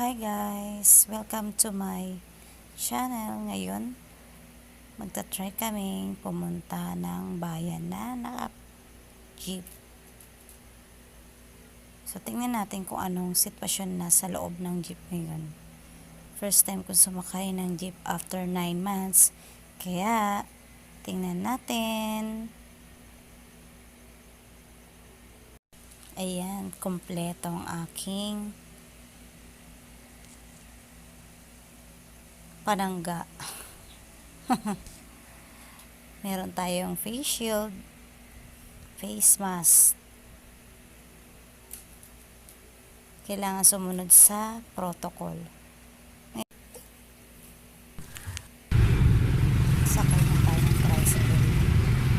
Hi guys! Welcome to my channel. Ngayon, magta-try kaming pumunta ng bayan na naka-jeep. So, tingnan natin kung anong sitwasyon na sa loob ng jeep ngayon. First time kong sumakay ng jeep after 9 months. Kaya, tingnan natin. Ayan, kompleto ang aking panangga. Meron tayong face shield, face mask. Kailangan sumunod sa protocol. Sakay na tayo ng tricycle.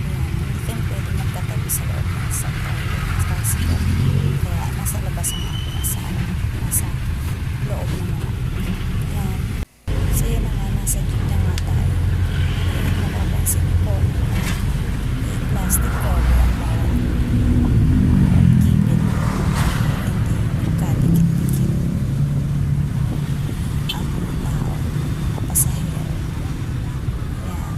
Ayan, hindi kayo pwede magkatabi sa loob ng isang tricycle. Kaya nasa labas ang aking asawa. Nasa loob naman. Ayan. So yun na nga, nasa jeep na nga tayo. Ayan, mapapansin ko. May plastic cover ang bawat gilid. Hindi magkadikit-dikit. Ang mga tao, mga pasahero. Ayan.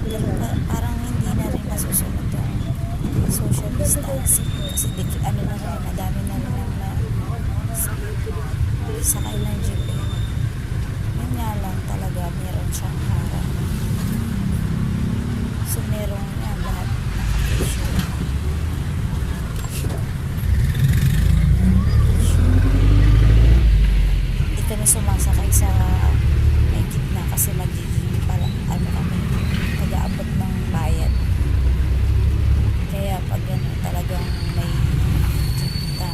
Pero pa- parang hindi na rin nasusunod yung distancing. Kasi dikit, ano na rin, madami na rin na, sakay ng jeep eh. Yun nga lang talaga, meron siyang harang. So, meron yan, lahat naka-picture. Hindi kami sumasakay sa may gitna kasi magiging parang ano kami, nag-aabot ng bayad. Kaya pag ano, talagang may gitna,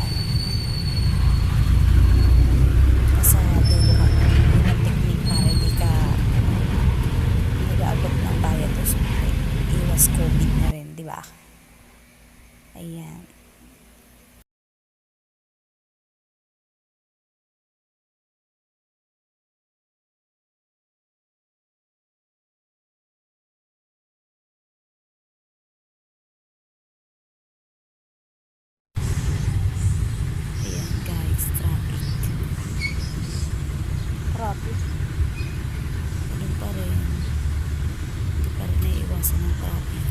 nasa dulo ka yun ang technique para hindi ka nag-aabot ng bayad o so, iwas COVID na rin, di ba? Ayan guys, traffic. Traffic? Ganun pa rin. Hindi pa naiiwasan ng traffic.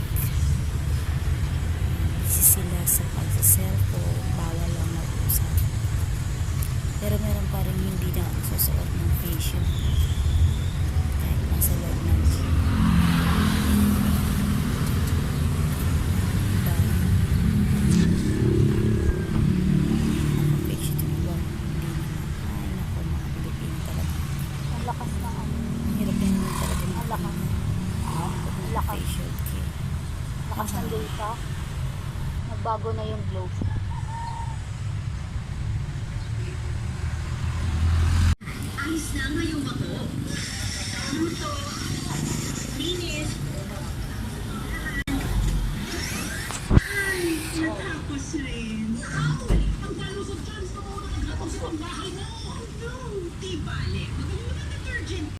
Busy sila sa pagsa-cellphone, bawal lang mag-usap. Pero meron pa rin hindi na susuot ng face shield. Kahit nasa loob ng jeep. Dahil naka-face shield yung iba, hindi naman. Ay naku, mga Pilipino talaga. Ang lakas ng ano. Hirap din naman talaga ng Ang lakas. Ah, Lakas ng data. Nagbago na yung globe.